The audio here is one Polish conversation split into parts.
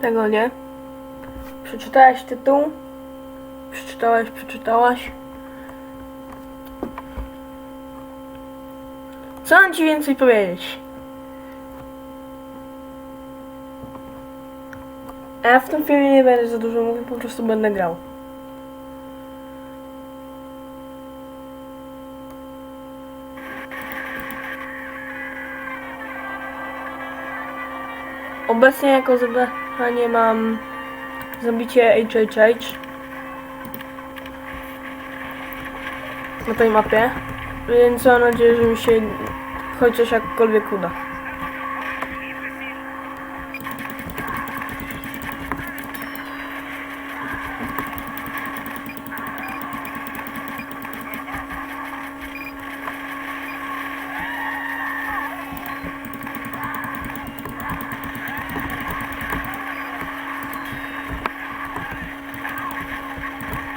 Tego nie. Przeczytałeś tytuł? Przeczytałeś, przeczytałaś? Co mam ci więcej powiedzieć? Ja w tym filmie nie będę za dużo mówił, po prostu będę grał. Obecnie jako zadanie mam zabicie HHH na tej mapie, więc mam nadzieję, że mi się chociaż jakkolwiek uda.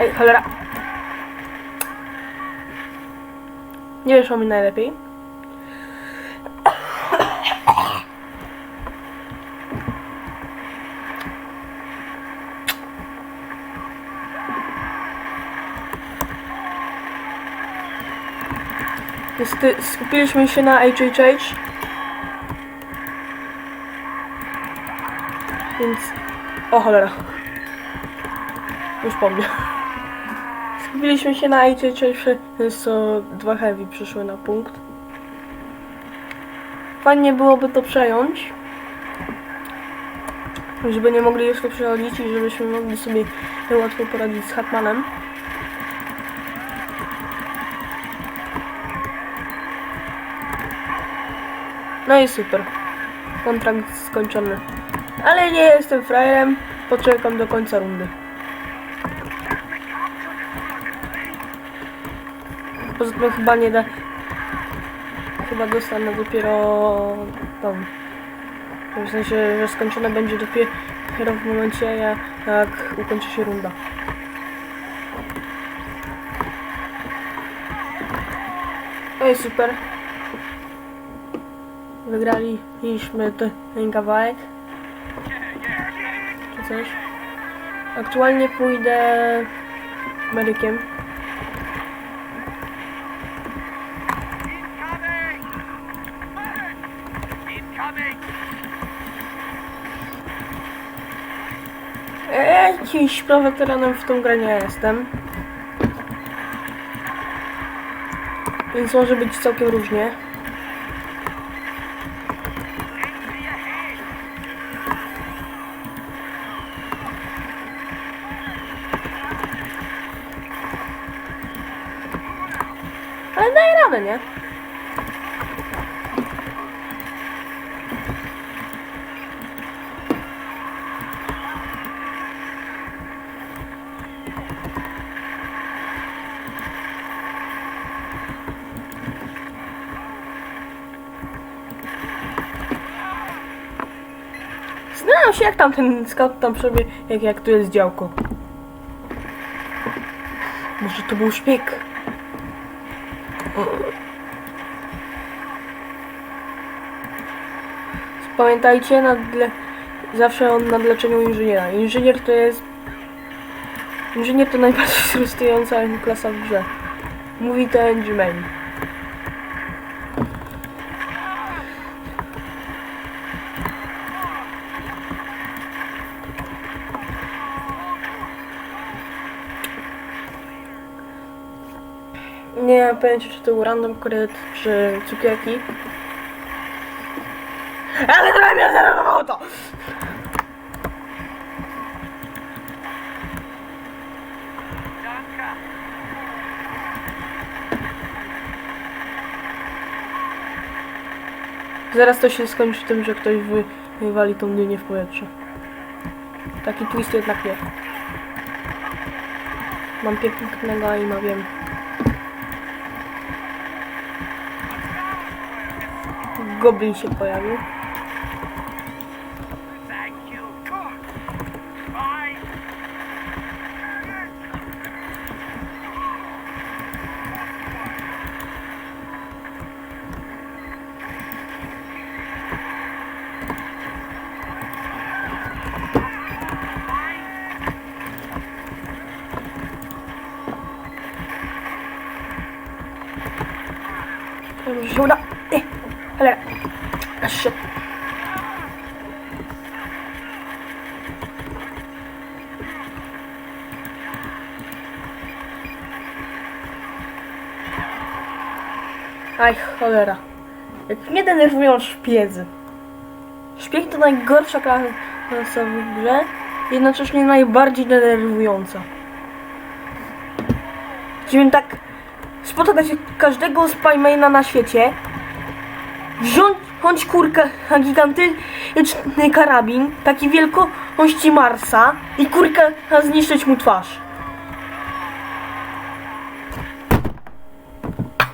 Ej, cholera. Nie wyszło mi najlepiej. Niestety skupiliśmy się na HHH. Więc... O cholera. Już po mnie. Skupiliśmy się na HHH, więc to dwa heavy przyszły na punkt. Fajnie byłoby to przejąć. Żeby nie mogli jeszcze przechodzić i żebyśmy mogli sobie łatwo poradzić z Hatmanem. No i super. Kontrakt skończony. Ale nie jestem frajerem. Poczekam do końca rundy. Poza tym chyba nie da... Chyba dostanę dopiero... tam. W sensie, że skończone będzie dopiero w momencie, jak, ukończy się runda. I super. Wygraliśmy te- ten kawałek. Czy coś. Aktualnie pójdę medykiem. Jakiś proweteranem w tą grę nie jestem. Więc może być całkiem różnie. Ale daję radę, nie? Zastanawiam się jak tam ten scout tam sobie, jak, jak tu jest działko. Może to był szpieg. Pamiętajcie, nadle... zawsze on nad leczeniu inżyniera. Inżynier to jest... Inżynier to najbardziej frustrująca klasa w grze. Mówi to Angie Nie pojęcia, czy to był random kret, czy cukierki. Ale to mnie zareagowało to! Zaraz to się skończy tym, że ktoś wy, wywali tą dynię w powietrze. Taki twist jednak nie. Mam pięknego i ma wiem. goblin się pojawił. Shoulder. Eh. Ale... Aż się... Aj, cholera. Jak mnie denerwują szpiedzy. Szpieg to najgorsza klasa w grze, jednocześnie najbardziej denerwująca. Chciałbym tak spotkać każdego Spymaina na świecie, wziąć na gigantyczny karabin, taki wielkości Marsa i kurkę zniszczyć mu twarz.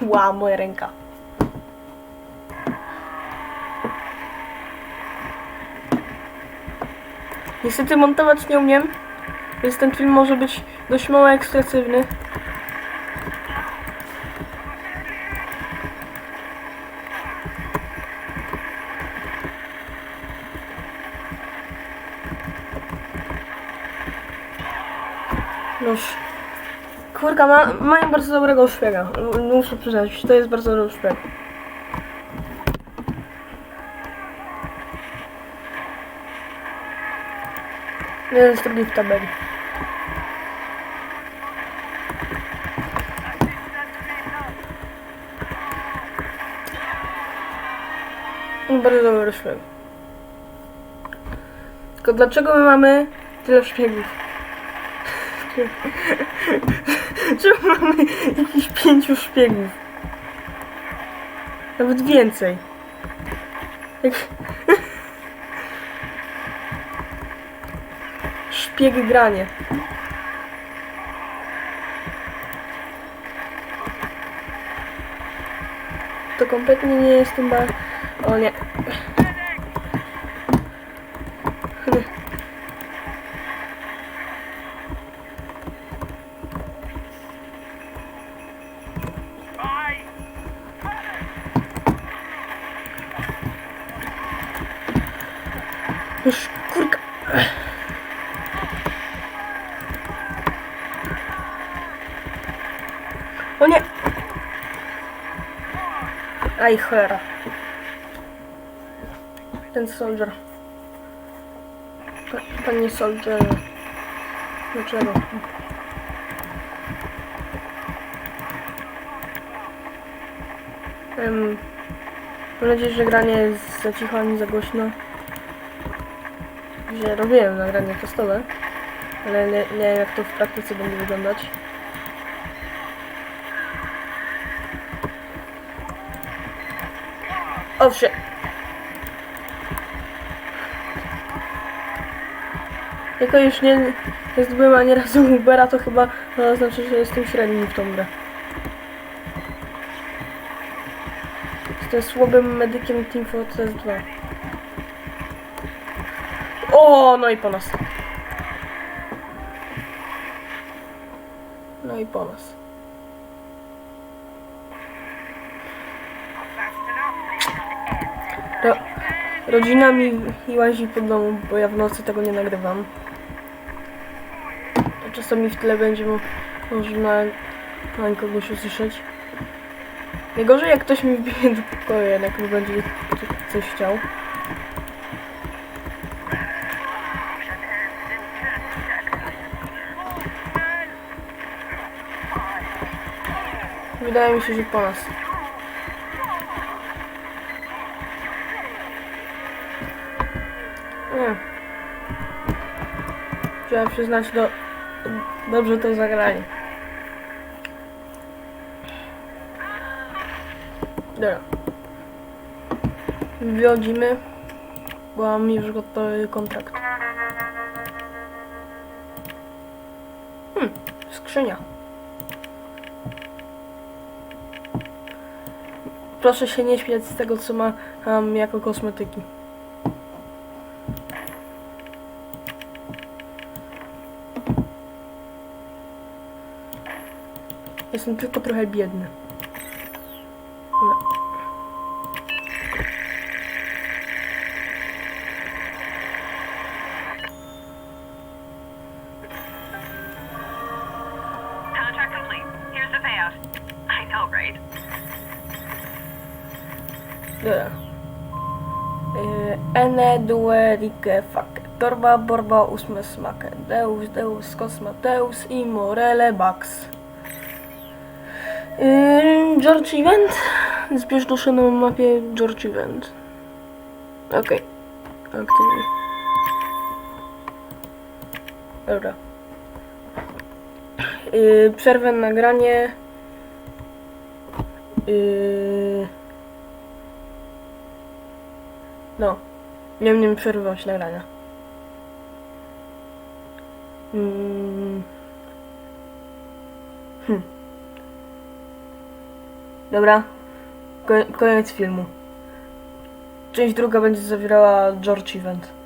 Ła, moja ręka. Niestety montować nie umiem, więc ten film może być dość mało ekspresywny. Noż. Kurka, ma, mają bardzo dobrego szpiega. Muszę przyznać, to jest bardzo dobry szpieg. Jeden z drugi w tabeli. Bardzo dobry szpieg. Tylko dlaczego my mamy tyle szpiegów? Czemu mamy jakichś pięciu szpiegów? Nawet więcej. Jak... Szpieg granie. To kompletnie nie jest tym ba... O nie. Bye. Już kurka. O nie! Aj, cholera. Ten soldier. Pa, panie soldier. Dlaczego? Um, mam nadzieję, że granie jest za cicho, ani za głośno że robiłem nagranie testowe, ale nie, nie wiem jak to w praktyce będzie wyglądać. Owszem. Jako już nie, nie zdobyłem ani razu Ubera, to chyba to znaczy, że jestem średni w tą grę. Jestem słabym medykiem Team Fortress 2. O, no i po nas. No i po nas. Ro rodzina mi łazi po domu, bo ja w nocy tego nie nagrywam. Czasami w tle będzie mo można na kogoś usłyszeć. Najgorzej jak ktoś mi wbije do pokoju, jednak mi będzie co- coś chciał. Wydaje mi się, że po nas. Nie. Trzeba przyznać, do, dobrze to zagrali. Dobra. Wychodzimy, bo mam już gotowy kontrakt. Hmm, skrzynia. Proszę się nie śmiać z tego, co ma mam jako kosmetyki. Jestem tylko trochę biedny. No. Dobra. Yy, Ene, due, rike, fake. Torba, borba, ósme smake. Deus, deus, kosmateus i morele, bax. George Event. Zbierz duszę na mapie George Event. Okej. Aktywuj. Dobra. Yy, przerwę nagranie. Yy... No. Nie wiem, nie przerywać nagrania. Mm. Hm. Dobra. Ko- koniec filmu. Część druga będzie zawierała George Event.